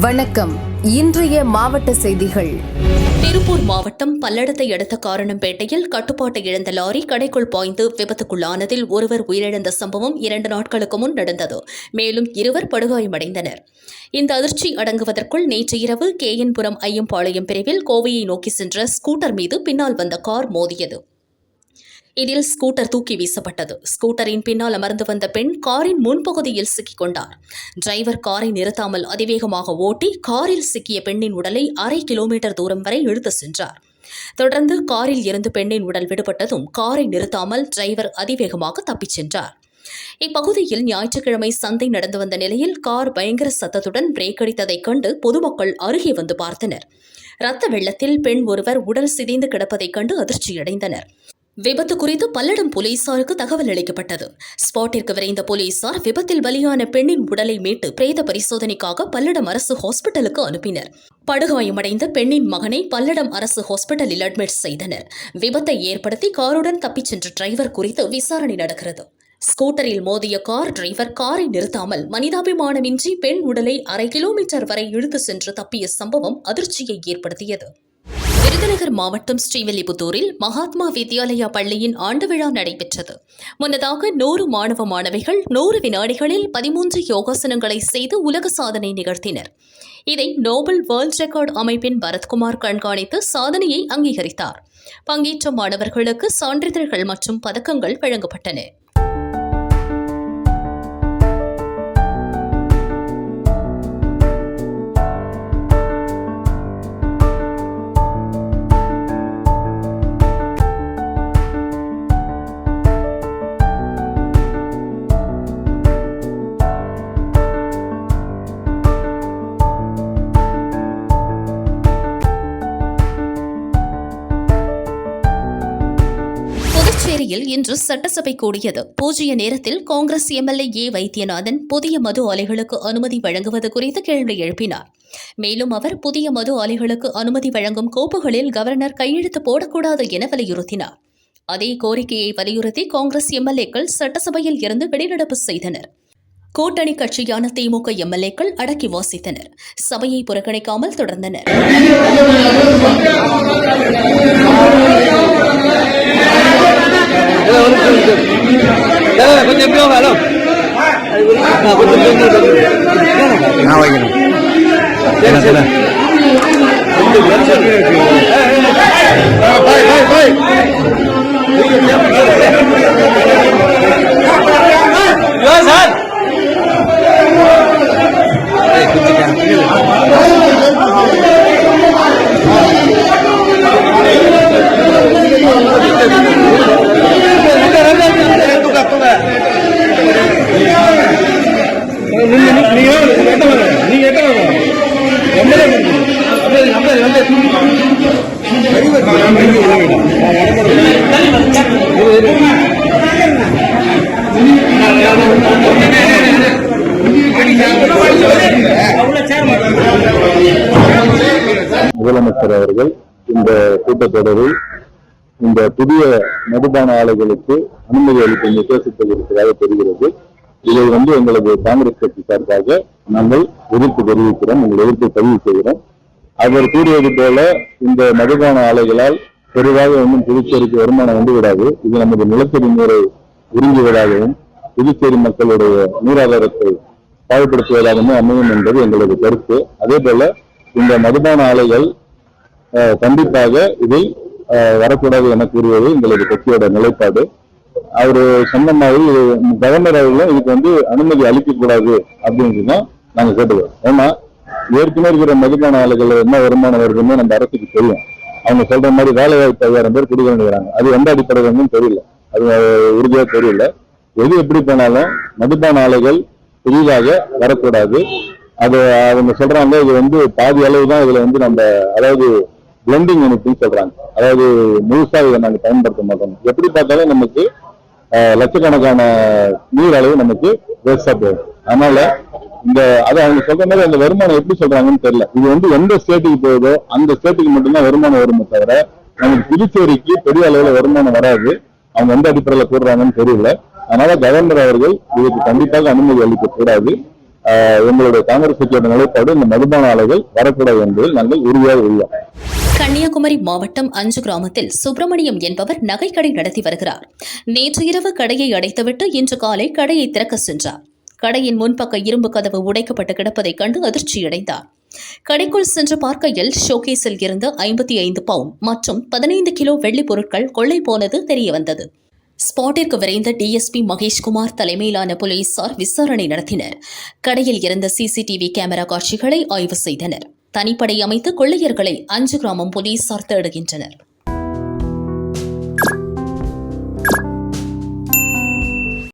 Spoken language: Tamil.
வணக்கம். இன்றைய மாவட்ட செய்திகள். திருப்பூர் மாவட்டம் பல்லடத்தை அடுத்த காரணம்பேட்டையில் கட்டுப்பாட்டை இழந்த லாரி கடைக்குள் பாய்ந்து விபத்துக்குள்ளானதில் ஒருவர் உயிரிழந்த சம்பவம் இரண்டு நாட்களுக்கு முன் நடந்தது. மேலும் இருவர் படுகாயமடைந்தனர். இந்த அதிர்ச்சி அடங்குவதற்குள் நேற்று இரவு கேஎன்புரம் ஐயம்பாளையம் பிரிவில் கோவையை நோக்கி சென்ற ஸ்கூட்டர் மீது பின்னால் வந்த கார் மோதியது. இதில் ஸ்கூட்டர் தூக்கி வீசப்பட்டது. ஸ்கூட்டரின் பின்னால் அமர்ந்து வந்த பெண் காரின் முன்பகுதியில் சிக்கிக் கொண்டார் டிரைவர் காரை நிறுத்தாமல் அதிவேகமாக ஓட்டி காரில் சிக்கிய பெண்ணின் உடலை அரை கிலோமீட்டர் தூரம் வரை இழுத்து சென்றார். தொடர்ந்து காரில் இருந்து பெண்ணின் உடல் விடுபட்டதும் காரை நிறுத்தாமல் டிரைவர் அதிவேகமாக தப்பிச் சென்றார். இப்பகுதியில் ஞாயிற்றுக்கிழமை சந்தை நடந்து வந்த நிலையில் கார் பயங்கர சத்தத்துடன் பிரேக் அடித்ததைக் கண்டு பொதுமக்கள் அருகே வந்து பார்த்தனர். ரத்த வெள்ளத்தில் பெண் ஒருவர் உடல் சிதைந்து கிடப்பதைக் கண்டு அதிர்ச்சியடைந்தனர். விபத்து குறித்து பல்லடம் போலீசாருக்கு தகவல் அளிக்கப்பட்டது. ஸ்பாட்டிற்கு விரைந்த போலீசார் விபத்தில் பலியான பெண்ணின் உடலை மீட்டு பிரேத பரிசோதனைக்காக பல்லடம் அரசு ஹாஸ்பிட்டலுக்கு அனுப்பினர். படுகாயமடைந்த பெண்ணின் மகனை பல்லடம் அரசு ஹாஸ்பிட்டலில் அட்மிட் செய்தனர். விபத்தை ஏற்படுத்தி காருடன் தப்பிச் சென்ற டிரைவர் குறித்து விசாரணை நடக்கிறது. ஸ்கூட்டரில் மோதிய கார் டிரைவர் காரை நிறுத்தாமல் மனிதாபிமானமின்றி பெண் உடலை அரை கிலோமீட்டர் வரை இழுத்து சென்று தப்பிய சம்பவம் அதிர்ச்சியை ஏற்படுத்தியது. விருதுநகர் மாவட்டம் ஸ்ரீவில்லிபுத்தூரில் மகாத்மா வித்யாலயா பள்ளியின் ஆண்டு விழா நடைபெற்றது. முன்னதாக நூறு மாணவ மாணவிகள் நூறு வினாடிகளில் பதிமூன்று யோகாசனங்களை செய்து உலக சாதனை நிகழ்த்தினர். இதை நோபல் வேர்ல்ட் ரெக்கார்ட் அமைப்பின் பரத்குமார் கண்காணித்து சாதனையை அங்கீகரித்தார். பங்கேற்ற மாணவர்களுக்கு சான்றிதழ்கள் மற்றும் பதக்கங்கள் வழங்கப்பட்டன. புதுச்சேரியில் இன்று சட்டசபை கூடியது. பூஜ்ய நேரத்தில் காங்கிரஸ் எம்எல்ஏ ஏ வைத்தியநாதன் புதிய மது ஆலைகளுக்கு அனுமதி வழங்குவது குறித்து கேள்வி எழுப்பினார். மேலும் அவர் புதிய மது ஆலைகளுக்கு அனுமதி வழங்கும் கோப்புகளில் கவர்னர் கையெழுத்து போடக்கூடாது என வலியுறுத்தினார். அதே கோரிக்கையை வலியுறுத்தி காங்கிரஸ் எம்எல்ஏக்கள் சட்டசபையில் இருந்து வெளிநடப்பு செய்தனர். கூட்டணி கட்சியான திமுக எம்எல்ஏக்கள் அடக்கி வாசித்தனர். சபையை புறக்கணிக்காமல் தொடர்ந்தனர். கொஞ்சம் முதலமைச்சர் அவர்கள் இந்த கூட்டத்தொடரில் இந்த புதிய மதுபான ஆலைகளுக்கு அனுமதி அளிக்கும் உத்தேசத்தில் இருக்கிறதாக தெரிகிறது. இதை வந்து எங்களது காங்கிரஸ் கட்சி சார்பாக நாங்கள் எதிர்ப்பு தெரிவிக்கிறோம் எங்கள் எதிர்ப்பு பதிவு செய்கிறோம். அவர் கூறியது போல இந்த மதுபான ஆலைகளால் பெரிதாக ஒன்றும் புதுச்சேரிக்கு வருமானம் வந்து விடாது இது நமது நிலத்தடி நீரை உறிஞ்சுவிடாகவும் புதுச்சேரி மக்களுடைய நீராதாரத்தை பாழ்படுத்துவதாகவும் அமையும் என்பது எங்களது கருத்து. அதே போல இந்த மதுபான ஆலைகள் கண்டிப்பாக இதில் வரக்கூடாது என கூறுவது எங்களது கட்சியோட நிலைப்பாடு. அவரு சொன்ன மாதிரி இது கவர்னர் அவர்களும் இதுக்கு வந்து அனுமதி அளிக்க கூடாது அப்படின்னு தான் நாங்க கேட்டுக்கிறோம். ஏன்னா ஏற்கனவே இருக்கிற மதுபான ஆலைகள் என்ன வருமானம் வருதுன்னு நம்ம அரசுக்கு தெரியும். அவங்க சொல்ற மாதிரி வேலை வாய்ப்பு ஐயாயிரம் பேர் குடிக்கிறாங்க அது எந்த அடிப்படையில் தெரியல. அது உறுதியா தெரியல. எது எப்படி போனாலும் மதுபான ஆலைகள் புதிதாக வரக்கூடாது. அது அவங்க சொல்றாங்க இது வந்து பாதி அளவு தான் இதுல வந்து நம்ம அதாவது பிளெண்டிங் யூனிட்னு சொல்றாங்க. அதாவது முழுசா இதை நாங்கள் பயன்படுத்த மாட்டோம். எப்படி பார்த்தாலும் நமக்கு லட்சக்கணக்கான நீர் அளவு நமக்கு வேஸ்டா போகும். அதனால இந்த அது அவங்க சொல்ற மாதிரி அந்த வருமானம் எப்படி சொல்றாங்கன்னு தெரியல. இது வந்து எந்த ஸ்டேட்டுக்கு போகுதோ அந்த ஸ்டேட்டுக்கு மட்டும்தான் வருமானம் வருமே தவிர நமக்கு புதுச்சேரிக்கு பெரிய அளவுல வருமானம் வராது. அவங்க எந்த அடிப்படையில கூடுறாங்கன்னு தெரியல. அதனால கவர்னர் அவர்கள் இதுக்கு கண்டிப்பாக அனுமதி அளிக்க கூடாது எங்களுடைய காங்கிரஸ் கட்சியோட நிலைப்பாடு இந்த மதுபான ஆலைகள் வரக்கூடாது என்பதில் நாங்கள் உறுதியாக உள்ளோம். கன்னியாகுமரி மாவட்டம் அஞ்சு கிராமத்தில் சுப்பிரமணியம் என்பவர் நகைக்கடை நடத்தி வருகிறார். நேற்று இரவு கடையை அடைத்துவிட்டு இன்று காலை கடையை திறக்க சென்றார். கடையின் முன்பக்க இரும்பு கதவு உடைக்கப்பட்டு கிடப்பதை கண்டு அதிர்ச்சியடைந்தார். கடைக்குள் சென்று பார்க்கையில் ஷோகேஸில் இருந்து ஐம்பத்தி ஐந்து பவுன் மற்றும் பதினைந்து கிலோ வெள்ளி பொருட்கள் கொள்ளை போனது தெரியவந்தது. ஸ்பாட்டிற்கு விரைந்த டிஎஸ்பி மகேஷ்குமார் தலைமையிலான போலீசார் விசாரணை நடத்தினர். கடையில் இருந்த சிசிடிவி கேமரா காட்சிகளை ஆய்வு செய்தனர். தனிப்படை அமைத்து கொள்ளையர்களை அஞ்சு கிராமம் போலீசார் தேடுகின்றனர்.